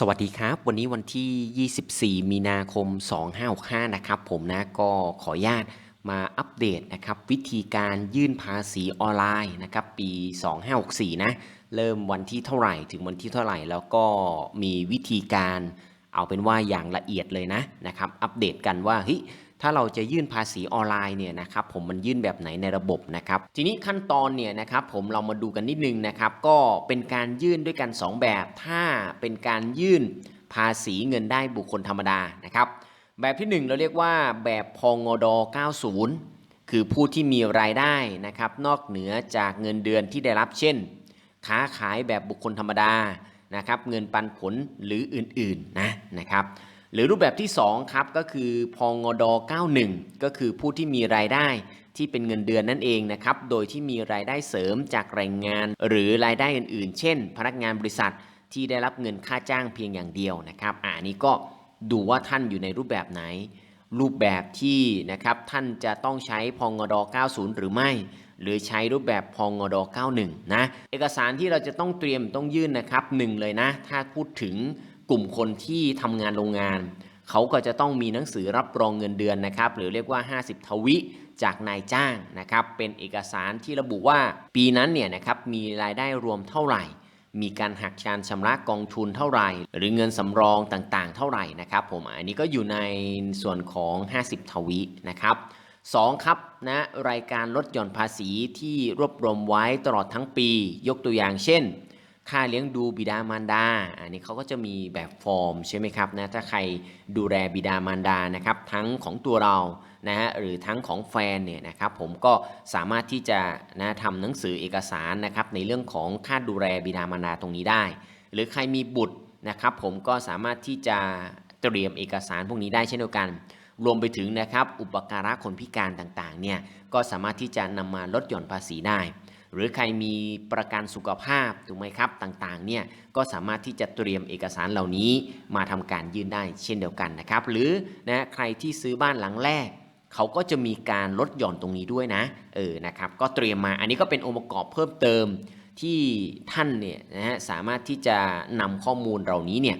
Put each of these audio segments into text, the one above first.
สวัสดีครับ วันนี้วันที่ 24 มีนาคม 2565 นะครับผมนะก็ขออนุญาตมาอัปเดตนะครับวิธีการยื่นภาษีออนไลน์นะครับปี 2564 นะ เริ่มวันที่เท่าไหร่ถึงวันที่เท่าไหร่ แล้วก็มีวิธีการเอาเป็นว่าอย่างละเอียดเลยนะนะครับ อัปเดตกันว่าเฮ้ย ถ้าเราจะยื่นภาษีออนไลน์เนี่ยนะครับผมมันยื่นแบบไหนในระบบนะครับทีนี้ขั้นตอนเนี่ยนะครับผมเรามาดูกันนิดนึงนะครับก็เป็นการยื่นด้วยกัน 2 แบบ ถ้าเป็นการยื่นภาษีเงินได้บุคคลธรรมดานะครับแบบที่ 1 เราเรียกว่าแบบพองด90 คือผู้ที่มีรายได้นะครับนอกเหนือจากเงินเดือนที่ได้รับเช่น ค้าขายแบบบุคคลธรรมดานะครับเงินปันผลหรืออื่นๆนะนะครับ หรือรูปแบบที่2ครับก็คือพงด91 ก็คือผู้ที่มีรายได้ที่เป็นเงินเดือนนั่นเองนะครับ โดยที่มีรายได้เสริมจากแรงงาน หรือรายได้อื่นๆ เช่น พนักงานบริษัทที่ได้รับเงินค่าจ้างเพียงอย่างเดียวนะครับอ่านี้ก็ดูว่าท่านอยู่ในรูปแบบไหน รูปแบบที่นะครับท่านจะต้องใช้พงด90 หรือไม่ หรือใช้รูปแบบพงด91นะเอกสารที่เราจะต้องเตรียมต้องยื่นนะครับหนึ่งเลยนะ ถ้าพูดถึง กลุ่มคนที่ทำงานโรงงาน เขาก็จะต้องมีหนังสือรับรองเงินเดือนนะครับ หรือเรียกว่า 50 ทวิจากนายจ้างนะครับ เป็นเอกสารที่ระบุว่าปีนั้นเนี่ยนะครับมีรายได้รวมเท่าไหร่ มีการหักการชำระกองทุนเท่าไหร่ หรือเงินสำรองต่างๆ เท่าไหร่นะครับ ผมอันนี้ก็อยู่ในส่วนของ 50 ทวินะครับ 2. ครับนะรายการลดหย่อนภาษีที่รวบรวมไว้ตลอดทั้งปี ยกตัวอย่างเช่น ค่าเลี้ยงดูบิดามารดา อันนี้เขาก็จะมีแบบฟอร์มใช่ไหมครับนะ ถ้าใครดูแลบิดามารดานะครับ ทั้งของตัวเรา นะฮะ หรือทั้งของแฟนเนี่ยนะครับ ผมก็สามารถที่จะนะทำหนังสือเอกสารนะครับ ในเรื่องของค่าดูแลบิดามารดาตรงนี้ได้ หรือใครมีบุตรนะครับ ผมก็สามารถที่จะเตรียมเอกสารพวกนี้ได้เช่นเดียวกันรวมไปถึงนะครับอุปการะคนพิการต่างๆเนี่ยก็สามารถที่จะนำมาลดหย่อนภาษีได้ หรือใครมีประกันสุขภาพถูกไหมครับต่างๆเนี่ยก็สามารถที่จะเตรียมเอกสารเหล่านี้มาทำการยื่นได้เช่นเดียวกันนะครับ หรือนะใครที่ซื้อบ้านหลังแรกเขาก็จะมีการลดหย่อนตรงนี้ด้วยนะเออนะครับก็เตรียมมาอันนี้ก็เป็นองค์ประกอบเพิ่มเติมที่ท่านเนี่ยนะฮะสามารถที่จะนำข้อมูลเหล่านี้เนี่ย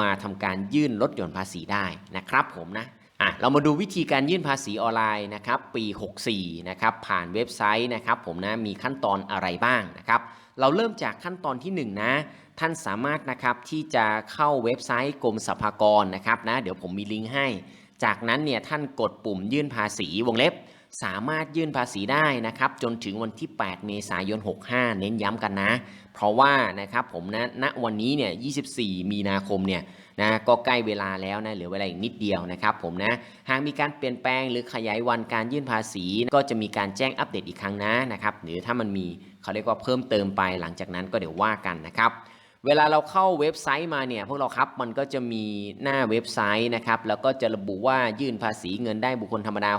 มาทำการยื่นลดหย่อนภาษีได้นะครับผมนะ อะเรามาดูวิธีการยื่นภาษีออนไลน์นะครับปี 64นะครับผ่านเว็บไซต์นะครับผมนะมีขั้นตอนอะไรบ้างนะครับเราเริ่มจากขั้นตอนที่ 1 นะ ท่านสามารถนะครับที่จะเข้าเว็บไซต์กรมสรรพากรนะครับนะเดี๋ยวผมมีลิงก์ให้ จากนั้นเนี่ยท่านกดปุ่มยื่นภาษีวงเล็บ สามารถยื่นภาษีได้นะครับจนถึงวันที่ 8 เมษายน 65 เน้นย้ำกันนะ เพราะว่านะครับผมนะณวันนี้เนี่ย 24 มีนาคมเนี่ย นะก็ใกล้เวลาแล้วนะเหลือเวลาอีกนิดเดียวนะครับผมนะหากมีการเปลี่ยนแปลงหรือขยายวันการยื่นภาษี ก็จะมีการแจ้งอัปเดตอีกครั้งนะนะครับหรือถ้ามันมีเขาเรียกว่าเพิ่มเติมไปหลังจากนั้นก็เดี๋ยวว่ากันนะครับเวลาเราเข้าเว็บไซต์มาเนี่ยพวกเราครับมันก็จะมีหน้าเว็บไซต์นะครับแล้วก็จะระบุว่ายื่นภาษีเงินได้บุคคลธรรมดา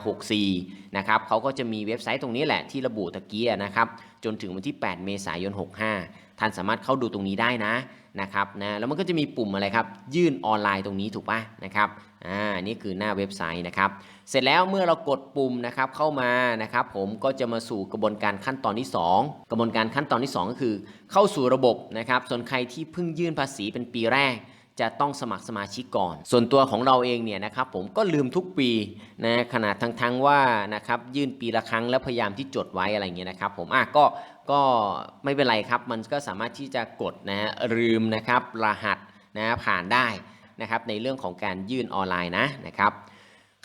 64 นะครับเขาก็จะมีเว็บไซต์ตรงนี้แหละที่ระบุตะเกี้นะครับจนถึงวันที่ 8 เมษายน 65 ท่านสามารถเข้าดูตรงนี้ได้นะ นะครับนะแล้วมันก็จะมีปุ่มอะไรครับ ยื่นออนไลน์ตรงนี้ถูกป่ะนะครับอ่านี่คือหน้าเว็บไซต์นะครับ เสร็จแล้วเมื่อเรากดปุ่มนะครับเข้ามานะครับ ผมก็จะมาสู่กระบวนการขั้นตอนที่ 2 กระบวนการขั้นตอนที่ 2 ก็คือ เข้าสู่ระบบนะครับ ส่วนใครที่เพิ่งยื่นภาษีเป็นปีแรกจะต้องสมัครสมาชิกก่อน ส่วนตัวของเราเองเนี่ยนะครับผมก็ลืมทุกปีนะขนาดทั้งๆว่านะครับยื่นปีละครั้งแล้วพยายามที่จดไว้อะไรเงี้ยนะครับผมอะก็ ก็ไม่เป็นไรครับ มันก็สามารถที่จะกดนะฮะลืมนะครับรหัสนะผ่านได้นะครับในเรื่องของการยื่นออนไลน์นะนะครับ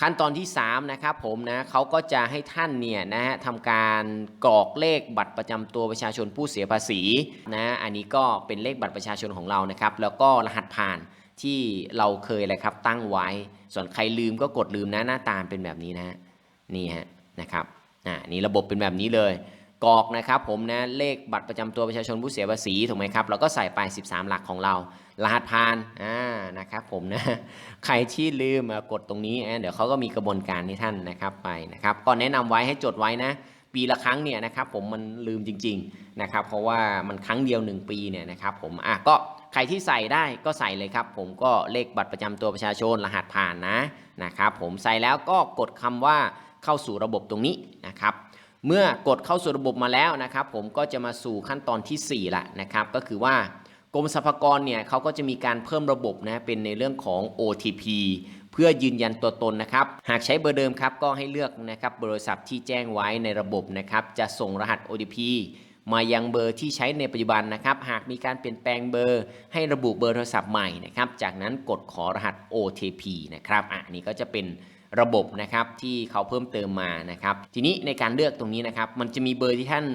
ขั้นตอนที่3นะครับผมนะเขาก็จะให้ท่านเนี่ยนะฮะทำการกรอกเลขบัตรประจำตัวประชาชนผู้เสียภาษีนะอันนี้ก็เป็นเลขบัตรประชาชนของเรานะครับ แล้วก็รหัสผ่านที่เราเคยอะไรครับตั้งไว้ ส่วนใครลืมก็กดลืมนะหน้าตามเป็นแบบนี้นะนี่ฮะนะครับอ่านี่ระบบเป็นแบบนี้เลย กรอกนะครับผมนะเลขบัตรประจำตัวประชาชนผู้เสียภาษีถูกไหมครับเราก็ใส่ไป 13 หลักของเรารหัสผ่านอ่านะครับผมนะใครที่ลืมกดตรงนี้เดี๋ยวเขาก็มีกระบวนการให้ท่านนะครับไปนะครับก็แนะนำไว้ให้จดไว้นะ ปีละครั้งเนี่ยนะครับผมมันลืมจริงๆนะครับเพราะว่ามันครั้งเดียว 1 ปีเนี่ยนะครับผมอะก็ใครที่ใส่ได้ก็ใส่เลยครับ ผมก็เลขบัตรประจำตัวประชาชนรหัสผ่านนะนะครับผมใส่แล้วก็กดคำว่าเข้าสู่ระบบตรงนี้นะครับ เมื่อกดเข้าสู่ระบบมาแล้วนะครับ ผมก็จะมาสู่ขั้นตอนที่ 4 ละนะครับ ก็คือว่ากรมสรรพากรเนี่ยเขาก็จะมีการเพิ่มระบบนะเป็นในเรื่องของ OTP เพื่อยืนยันตัวตนนะครับ หากใช้เบอร์เดิมครับก็ให้เลือกนะครับบริษัทที่แจ้งไว้ในระบบนะครับ จะส่งรหัส OTP มายังเบอร์ที่ใช้ในปัจจุบันนะครับ หากมีการเปลี่ยนแปลงเบอร์ ให้ระบุเบอร์โทรศัพท์ใหม่นะครับ จากนั้นกดขอรหัส OTP นะครับ อะอันนี้ก็จะเป็น ระบบนะครับที่เขาเพิ่มเติมมานะครับ ทีนี้ในการเลือกตรงนี้นะครับ มันจะมีเบอร์ที่ท่าน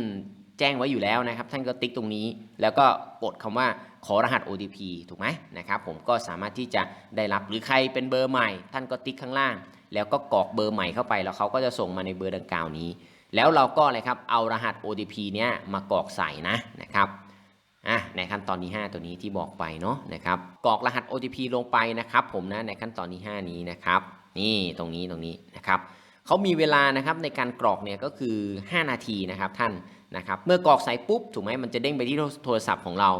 แจ้งไว้อยู่แล้วนะครับ ท่านก็ติ๊กตรงนี้ แล้วก็กดคำว่าขอรหัส OTP ถูกไหมนะครับผมก็สามารถที่จะได้รับหรือใครเป็นเบอร์ใหม่ ท่านก็ติ๊กข้างล่าง แล้วก็กรอกเบอร์ใหม่เข้าไป แล้วเขาก็จะส่งมาในเบอร์ดังกล่าวนี้ แล้วเราก็อะไรครับเอารหัส OTP เนี้ยมากรอกใส่นะนะครับอะในขั้นตอนที่ 5 ตัวนี้ที่บอกไปเนาะนะครับกรอกรหัส OTP ลงไปนะครับ ผมนะในขั้นตอนที่ 5 นี้นะครับ นี่ตรงนี้ตรงนี้นะครับเขามีเวลานะครับในการกรอกเนี่ยก็คือ 5 นาทีนะครับท่านนะครับเมื่อกรอกใส่ปุ๊บถูกไหมมันจะเด้งไปที่โทรศัพท์ของเรา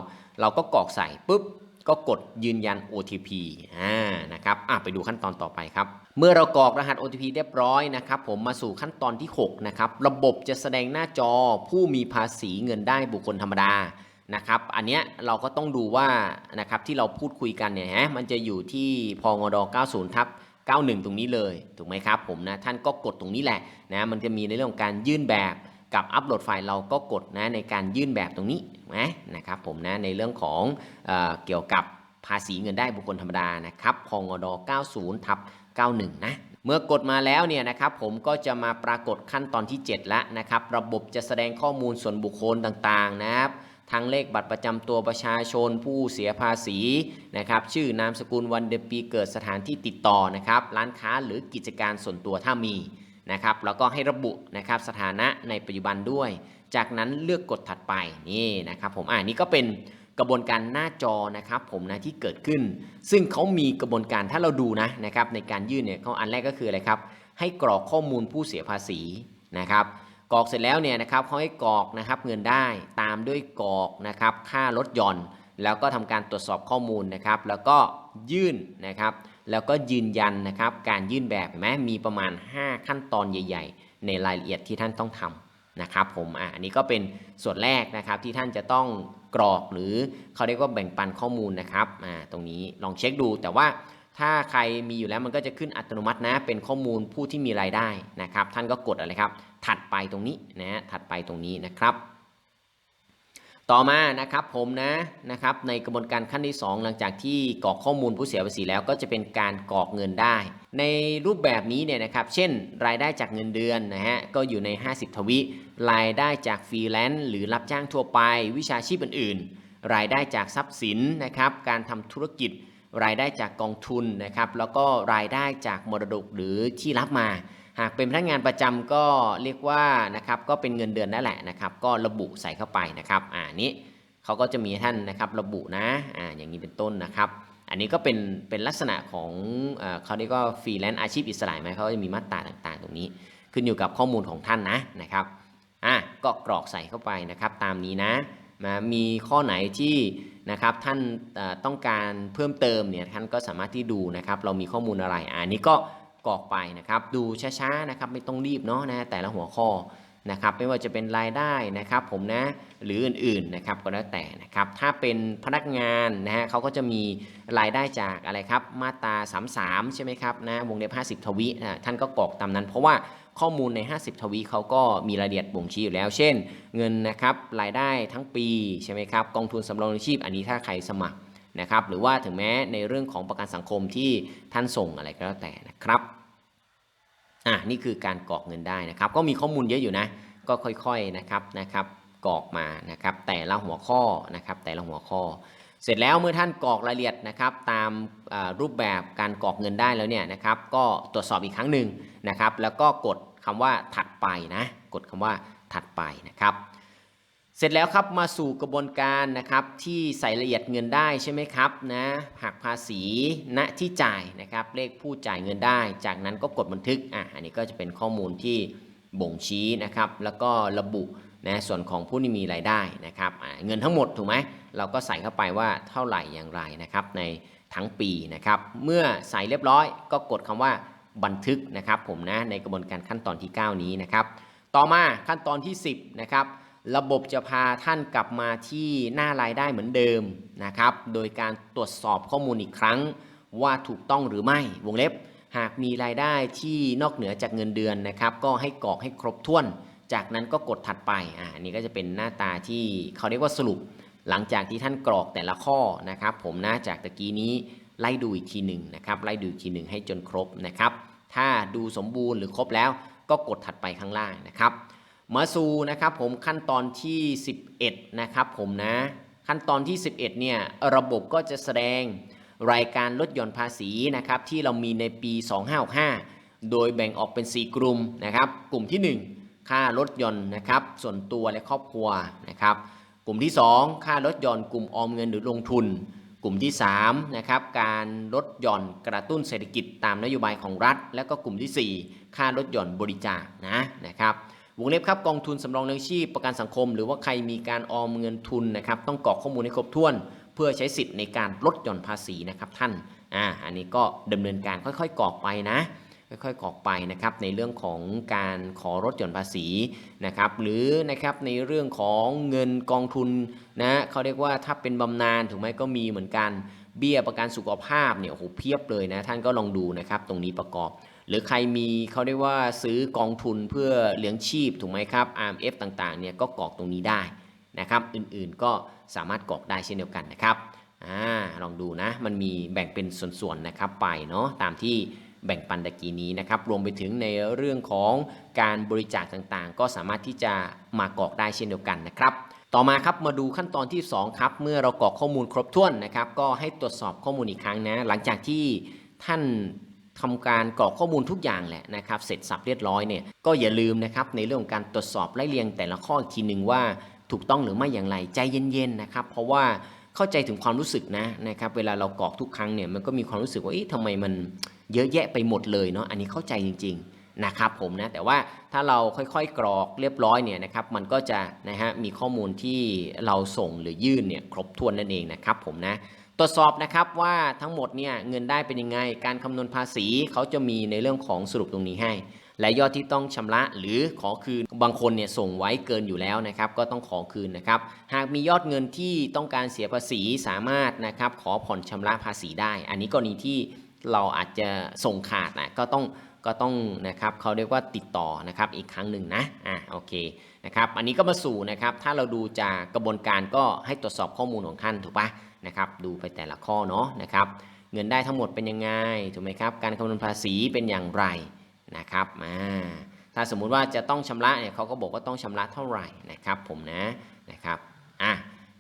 เราก็กรอกใส่ปุ๊บก็กดยืนยัน OTP อ่านะครับอะไปดูขั้นตอนต่อไปครับ เมื่อเรากรอกรหัส OTP เรียบร้อยนะครับผมมาสู่ขั้นตอนที่ 6 นะครับ ระบบจะแสดงหน้าจอผู้มีภาษีเงินได้บุคคลธรรมดานะครับ อันเนี้ยเราก็ต้องดูว่านะครับที่เราพูดคุยกันเนี่ยฮะมันจะอยู่ที่พงด 90ทับ 91 ตรงนี้เลยถูกไหมครับผมนะท่านก็กดตรงนี้แหละนะมันจะมีในเรื่องของการยื่นแบบกับอัปโหลดไฟล์เราก็กดนะในการยื่นแบบตรงนี้นะนะครับผมนะในเรื่องของเอเกี่ยวกับภาษีเงินได้บุคคลธรรมดานะครับพงด 90ทับ91 นะเมื่อกดมาแล้วเนี่ยนะครับผมก็จะมาปรากฏขั้นตอนที่ 7 แล้วนะครับ ระบบจะแสดงข้อมูลส่วนบุคคลต่างๆนะครับ ทั้งเลขบัตรประจำตัวประชาชนผู้เสียภาษีนะครับชื่อนามสกุลวันเดือนปีเกิดสถานที่ติดต่อนะครับร้านค้าหรือกิจการส่วนตัวถ้ามีนะครับแล้วก็ให้ระบุนะครับสถานะในปัจจุบันด้วย จากนั้นเลือกกดถัดไปนี่นะครับผมอ่านี่ก็เป็นกระบวนการหน้าจอนะครับผมนะที่เกิดขึ้น ซึ่งเขามีกระบวนการถ้าเราดูนะนะครับในการยื่นเนี่ยเขาอันแรกก็คืออะไรครับให้กรอกข้อมูลผู้เสียภาษีนะครับ กรอกเสร็จแล้วเนี่ยนะครับเขาให้กรอกนะครับเงินได้ตามด้วยกรอกนะครับค่าลดหย่อน แล้วก็ทำการตรวจสอบข้อมูลนะครับ แล้วก็ยื่นนะครับ แล้วก็ยืนยันนะครับ การยื่นแบบเห็นไหมมีประมาณ 5 ขั้นตอนใหญ่ ๆ ในรายละเอียดที่ท่านต้องทำนะครับผมอะอันนี้ก็เป็นส่วนแรกนะครับที่ท่านจะต้องกรอกหรือเขาเรียกว่าแบ่งปันข้อมูลนะครับอ่าตรงนี้ลองเช็คดูแต่ว่าถ้าใครมีอยู่แล้วมันก็จะขึ้นอัตโนมัตินะเป็นข้อมูลผู้ที่มีรายได้นะครับ ท่านก็กดอะไรครับ ถัดไปตรงนี้นะถัดไปตรงนี้นะครับ ต่อมานะครับผมนะนะครับในกระบวนการขั้นที่ 2 หลังจากที่กรอกข้อมูลผู้เสียภาษีแล้วก็จะเป็นการกรอกเงินได้ ในรูปแบบนี้เนี่ยนะครับเช่น รายได้จากเงินเดือนนะฮะก็อยู่ใน 50 ทวิ รายได้จากฟรีแลนซ์หรือรับจ้างทั่วไป วิชาชีพอื่น ๆ รายได้จากทรัพย์สินนะครับการทำธุรกิจรายได้จากกองทุนนะครับแล้วก็รายได้จากมรดกหรือที่รับมา หากเป็นพนักงานประจำก็เรียกว่านะครับก็เป็นเงินเดือนนั่นแหละนะครับ ก็ระบุใส่เข้าไปนะครับอ่านี้เขาก็จะมีท่านนะครับระบุนะอ่าอย่างนี้เป็นต้นนะครับ อันนี้ก็เป็นเป็นลักษณะของเออเขาเรียกว่าฟรีแลนซ์อาชีพอิสระไหมเขาจะมีมาตราต่างๆ ตรงนี้ ขึ้นอยู่กับข้อมูลของท่านนะนะครับอะก็กรอกใส่เข้าไปนะครับ ตามนี้นะมามีข้อไหนที่นะครับท่านต้องการเพิ่มเติมเนี่ยท่านก็สามารถที่ดูนะครับ เรามีข้อมูลอะไรอะอันนี้ก็ กรอกไปนะครับ ดูช้าๆนะครับไม่ต้องรีบเนาะนะแต่ละหัวข้อนะครับไม่ว่าจะเป็นรายได้นะครับผมนะหรืออื่นๆนะครับก็แล้วแต่นะครับถ้าเป็นพนักงานนะฮะเขาก็จะมีรายได้จากอะไรครับมาตรา 33 ใช่ไหมครับนะวงเล็บ 50 ทวินะท่านก็กรอกตามนั้น เพราะว่าข้อมูลใน 50 ทวีเขาก็มีรายละเอียดบ่งชี้อยู่แล้ว เช่น เงินนะครับรายได้ทั้งปีใช่ไหมครับกองทุนสำรองเลี้ยงชีพ อันนี้ถ้าใครสมัครนะครับหรือว่าถึงแม้ในเรื่องของประกันสังคมที่ท่านส่งอะไรก็แล้วแต่นะครับ อะนี่คือการกรอกเงินได้นะครับ ก็มีข้อมูลเยอะอยู่นะ ก็ค่อยๆนะครับนะครับกรอกมานะครับ แต่ละหัวข้อนะครับ แต่ละหัวข้อ เสร็จแล้วเมื่อท่านกรอกรายละเอียดนะครับ ตามรูปแบบการกรอกเงินได้แล้วเนี่ยนะครับ ก็ตรวจสอบอีกครั้งหนึ่งนะครับ แล้วก็กดคำว่าถัดไปนะ กดคำว่าถัดไปนะครับ เสร็จแล้วครับมาสู่กระบวนการนะครับที่ใส่รายละเอียดเงินได้ใช่ไหมครับนะหักภาษีณที่จ่ายนะครับเลขผู้จ่ายเงินได้ จากนั้นก็กดบันทึกอะอันนี้ก็จะเป็นข้อมูลที่บ่งชี้นะครับแล้วก็ระบุนะส่วนของผู้ที่มีรายได้นะครับเงินทั้งหมดถูกไหมเราก็ใส่เข้าไปว่าเท่าไหร่อย่างไรนะครับในทั้งปีนะครับเมื่อใส่เรียบร้อย ก็กดคำว่าบันทึกนะครับผมนะในกระบวนการขั้นตอนที่ 9 นี้นะครับต่อมาขั้นตอนที่ 10นะครับ ระบบจะพาท่านกลับมาที่หน้ารายได้เหมือนเดิมนะครับ โดยการตรวจสอบข้อมูลอีกครั้งว่าถูกต้องหรือไม่ วงเล็บ หากมีรายได้ที่นอกเหนือจากเงินเดือนนะครับ ก็ให้กรอกให้ครบถ้วน จากนั้นก็กดถัดไป อ่านนี้ก็จะเป็นหน้าตาที่เขาเรียกว่าสรุป หลังจากที่ท่านกรอกแต่ละข้อนะครับ ผมนะจากตะกี้นี้ไล่ดูอีกทีหนึ่งนะครับไล่ดูอีกทีหนึ่งให้จนครบนะครับ ถ้าดูสมบูรณ์หรือครบแล้วก็กดถัดไปข้างล่างนะครับ มาสู่นะครับผมขั้นตอนที่ 11 นะครับผมนะ ขั้นตอนที่ 11 เนี่ย ระบบก็จะแสดงรายการลดหย่อนภาษีนะครับที่เรามีในปี 2565 โดยแบ่งออกเป็น 4 กลุ่มนะครับ กลุ่มที่ 1 ค่าลดหย่อนนะครับ ส่วนตัวและครอบครัวนะครับ กลุ่มที่ 2 ค่าลดหย่อนกลุ่มออมเงินหรือลงทุน กลุ่มที่3นะครับการลดหย่อนกระตุ้นเศรษฐกิจตามนโยบายของรัฐ และก็กลุ่มทีสี่4 ค่าลดหย่อนบริจาคนะนะครับ วงเล็บครับกองทุนสำรองเลี้ยงชีพประกันสังคม หรือว่าใครมีการออมเงินทุนนะครับต้องกรอกข้อมูลให้ครบถ้วน เพื่อใช้สิทธิ์ในการลดหย่อนภาษีนะครับท่านอ่าอันนี้ก็ดำเนินการค่อยๆกรอกไปนะค่อยๆกรอกไปนะครับในเรื่องของการขอลดหย่อนภาษีนะครับหรือนะครับในเรื่องของเงินกองทุนนะเขาเรียกว่าถ้าเป็นบำนาญถูกไหมก็มีเหมือนกันเบี้ยประกันสุขภาพเนี่ยโอ้โหเพียบเลยนะท่านก็ลองดูนะครับตรงนี้ประกอบ หรือใครมีเขาเรียกว่าซื้อกองทุนเพื่อเลี้ยงชีพถูกไหมครับ RMF ต่างๆเนี่ยก็กรอกตรงนี้ได้นะครับ อื่นๆก็สามารถกรอกได้เช่นเดียวกันนะครับอ่าลองดูนะ มันมีแบ่งเป็นส่วนๆนะครับไปเนาะตามที่แบ่งปันตะกี้นี้นะครับ รวมไปถึงในเรื่องของการบริจาคต่างๆ ก็สามารถที่จะมากรอกได้เช่นเดียวกันนะครับ ต่อมาครับมาดูขั้นตอนที่ 2 ครับ เมื่อเรากรอกข้อมูลครบถ้วนนะครับ ก็ให้ตรวจสอบข้อมูลอีกครั้งนะ หลังจากที่ท่าน ทำการกรอกข้อมูลทุกอย่างแหละนะครับเสร็จสับเรียบร้อยเนี่ยก็อย่าลืมนะครับในเรื่องของการตรวจสอบไล่เรียงแต่ละข้ออีกทีหนึ่งว่าถูกต้องหรือไม่อย่างไรใจเย็นๆนะครับ เพราะว่าเข้าใจถึงความรู้สึกนะนะครับเวลาเรากรอกทุกครั้งเนี่ยมันก็มีความรู้สึกว่าเอ๊ะทำไมมันเยอะแยะไปหมดเลยเนาะอันนี้เข้าใจจริง ๆนะครับผมนะแต่ว่าถ้าเราค่อยๆกรอกเรียบร้อยเนี่ยนะครับมันก็จะนะฮะมีข้อมูลที่เราส่งหรือยื่นเนี่ยครบถ้วนนั่นเองนะครับผมนะ ตรวจสอบนะครับว่าทั้งหมดเนี่ยเงินได้เป็นยังไง การคำนวณภาษีเขาจะมีในเรื่องของสรุปตรงนี้ให้ และยอดที่ต้องชำระหรือขอคืนบางคนเนี่ยส่งไว้เกินอยู่แล้วนะครับ ก็ต้องขอคืนนะครับ หากมียอดเงินที่ต้องการเสียภาษีสามารถนะครับขอผ่อนชำระภาษีได้ อันนี้กรณีที่ เราอาจจะส่งขาดนะก็ต้องก็ต้องนะครับเขาเรียกว่าติดต่อนะครับอีกครั้งหนึ่งนะอะโอเคนะครับอันนี้ก็มาสู่นะครับถ้าเราดูจากกระบวนการก็ให้ตรวจสอบข้อมูลของท่านถูกปะนะครับดูไปแต่ละข้อเนาะนะครับเงินได้ทั้งหมดเป็นยังไงถูกไหมครับการคำนวณภาษีเป็นอย่างไรนะครับมาถ้าสมมุติว่าจะต้องชำระเนี่ยเขาก็บอกว่าต้องชำระเท่าไหร่นะครับผมนะนะครับอะ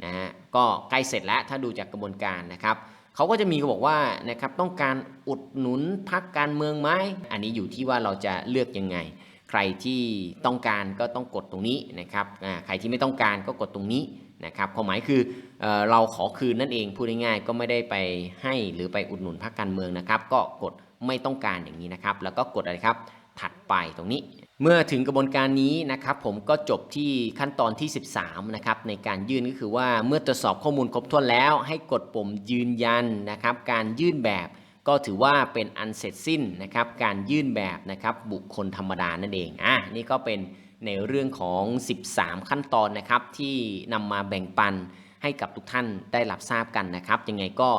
นะฮะก็ใกล้เสร็จแล้วถ้าดูจากกระบวนการนะครับ เขาก็จะมีก็บอกว่านะครับต้องการอุดหนุนพักการเมืองไหมอันนี้อยู่ที่ว่าเราจะเลือกยังไง ใครที่ต้องการก็ต้องกดตรงนี้นะครับใครที่ไม่ต้องการก็กดตรงนี้นะครับความหมายคือเออเราขอคืนนั่นเองพูดง่ายๆก็ไม่ได้ไปให้หรือไปอุดหนุนพรรคการเมืองนะครับ ก็กดไม่ต้องการอย่างนี้นะครับ แล้วก็กดอะไรครับถัดไปตรงนี้ เมื่อถึงกระบวนการนี้นะครับผมก็จบที่ขั้นตอนที่ 13นะครับในการยื่นก็คือว่าเมื่อตรวจสอบข้อมูลครบถ้วนแล้ว ให้กดปุ่มยืนยันนะครับการยื่นแบบก็ถือว่าเป็นอันเสร็จสิ้นนะครับการยื่นแบบนะครับบุคคลธรรมดานั่นเองอะนี่ก็เป็นในเรื่องของ 13 ขั้นตอนนะครับที่นำมาแบ่งปัน ให้กับทุกท่านได้รับทราบกันนะครับยังไงก็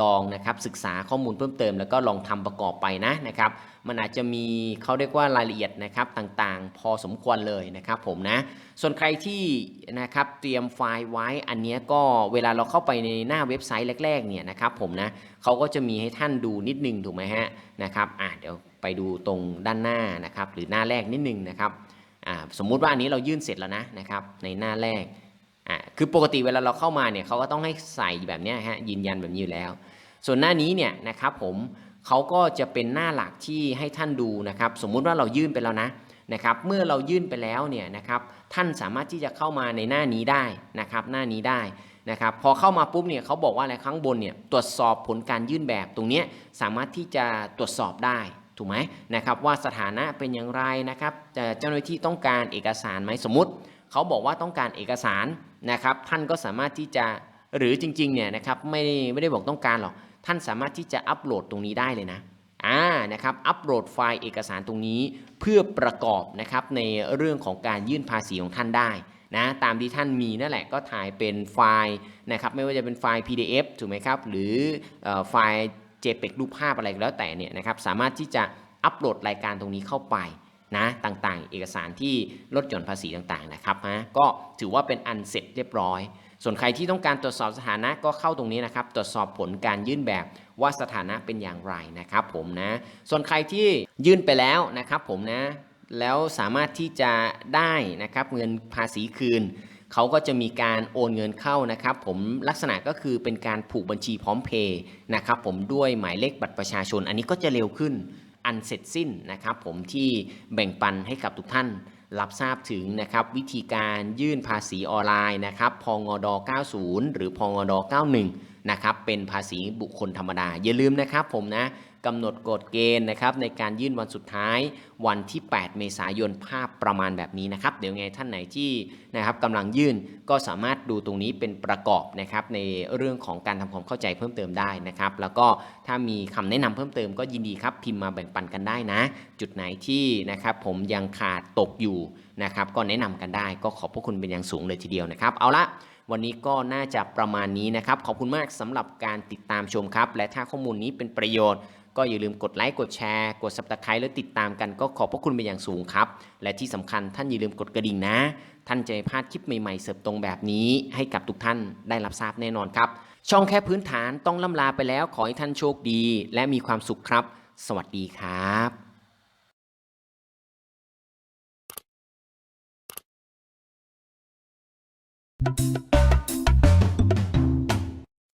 ลองนะครับศึกษาข้อมูลเพิ่มเติม แล้วก็ลองทำประกอบไปนะนะครับมันอาจจะมีเขาเรียกว่ารายละเอียดนะครับต่างๆ พอสมควรเลยนะครับผมนะส่วนใครที่นะครับเตรียมไฟล์ไว้อันนี้ก็เวลาเราเข้าไปในหน้าเว็บไซต์แรกๆเนี่ยนะครับผมนะเขาก็จะมีให้ท่านดูนิดนึงถูกไหมฮะนะครับอะเดี๋ยวไปดูตรงด้านหน้านะครับหรือหน้าแรกนิดนึงนะครับอ่าสมมุติว่าอันนี้เรายื่นเสร็จแล้วนะนะครับในหน้าแรก อ่าคือปกติเวลาเราเข้ามาเนี่ยเขาก็ต้องให้ใส่แบบนี้ฮะยืนยันแบบนี้อยู่แล้ว ส่วนหน้านี้เนี่ยนะครับผมเขาก็จะเป็นหน้าหลักที่ให้ท่านดูนะครับ สมมุติว่าเรายื่นไปแล้วนะนะครับเมื่อเรายื่นไปแล้วเนี่ยนะครับท่านสามารถที่จะเข้ามาในหน้านี้ได้นะครับหน้านี้ได้นะครับพอเข้ามาปุ๊บเนี่ยเขาบอกว่าอะไรข้างบนเนี่ยตรวจสอบผลการยื่นแบบตรงนี้สามารถที่จะตรวจสอบได้ ถูกไหมนะครับว่าสถานะเป็นอย่างไรนะครับเจ้าหน้าที่ต้องการเอกสารไหมสมมติเขาบอกว่าต้องการเอกสารนะครับ ท่านก็สามารถที่จะหรือจริงๆเนี่ยนะครับไม่ได้ไม่ได้บอกต้องการหรอกท่านสามารถที่จะอัปโหลดตรงนี้ได้เลยนะอ่านะครับอัปโหลดไฟล์เอกสารตรงนี้เพื่อประกอบนะครับในเรื่องของการยื่นภาษีของท่านได้นะตามที่ท่านมีนั่นแหละก็ถ่ายเป็นไฟล์นะครับไม่ว่าจะเป็นไฟล์ PDF ถูกไหมครับหรืออไฟล์ JPEG รูปภาพอะไรก็แล้วแต่เนี่ยนะครับสามารถที่จะอัปโหลดรายการตรงนี้เข้าไปนะต่างๆ เอกสารที่ลดหย่อนภาษีต่างๆนะครับนะก็ถือว่าเป็นอันเสร็จเรียบร้อย ส่วนใครที่ต้องการตรวจสอบสถานะก็เข้าตรงนี้นะครับ ตรวจสอบผลการยื่นแบบว่าสถานะเป็นอย่างไรนะครับผมนะส่วนใครที่ยื่นไปแล้วนะครับผมนะแล้วสามารถที่จะได้นะครับเงินภาษีคืน เขาก็จะมีการโอนเงินเข้านะครับ ผมลักษณะก็คือเป็นการผูกบัญชีพร้อมเพย์นะครับผมด้วยหมายเลขบัตรประชาชน อันนี้ก็จะเร็วขึ้นอันเสร็จสิ้นนะครับ ผมที่แบ่งปันให้กับทุกท่านรับทราบถึงนะครับวิธีการยื่นภาษีออนไลน์นะครับพงด 90 หรือพงด 91 นะครับเป็นภาษีบุคคลธรรมดา อย่าลืมนะครับผมนะกำหนดกฎเกณฑ์นะครับในการยื่นวันสุดท้ายวันที่ 8 เมษายนภาพประมาณแบบนี้นะครับ เดี๋ยวไงท่านไหนที่นะครับกำลังยื่นก็สามารถดูตรงนี้เป็นประกอบนะครับในเรื่องของการทำความเข้าใจเพิ่มเติมได้นะครับ แล้วก็ถ้ามีคำแนะนำเพิ่มเติมก็ยินดีครับพิมพ์มาแบ่งปันกันได้นะ จุดไหนที่นะครับผมยังขาดตกอยู่นะครับก็แนะนำกันได้ก็ขอบพระคุณเป็นอย่างสูงเลยทีเดียวนะครับ เอาละ วันนี้ก็น่าจะประมาณนี้นะครับ ขอบคุณมากสำหรับการติดตามชมครับ และถ้าข้อมูลนี้เป็นประโยชน์ ก็อย่าลืมกดไลค์กดแชร์ กด subscribe และติดตามกันก็ขอบพระคุณเป็นอย่างสูงครับ และที่สำคัญท่านอย่าลืมกดกระดิ่งนะ ท่านจะไม่พลาดคลิปใหม่ๆเสิร์ฟตรงแบบนี้ ให้กับทุกท่านได้รับทราบแน่นอนครับ ช่องแค่พื้นฐานต้องล่ำลาไปแล้วขอให้ท่านโชคดี และมีความสุขครับ สวัสดีครับ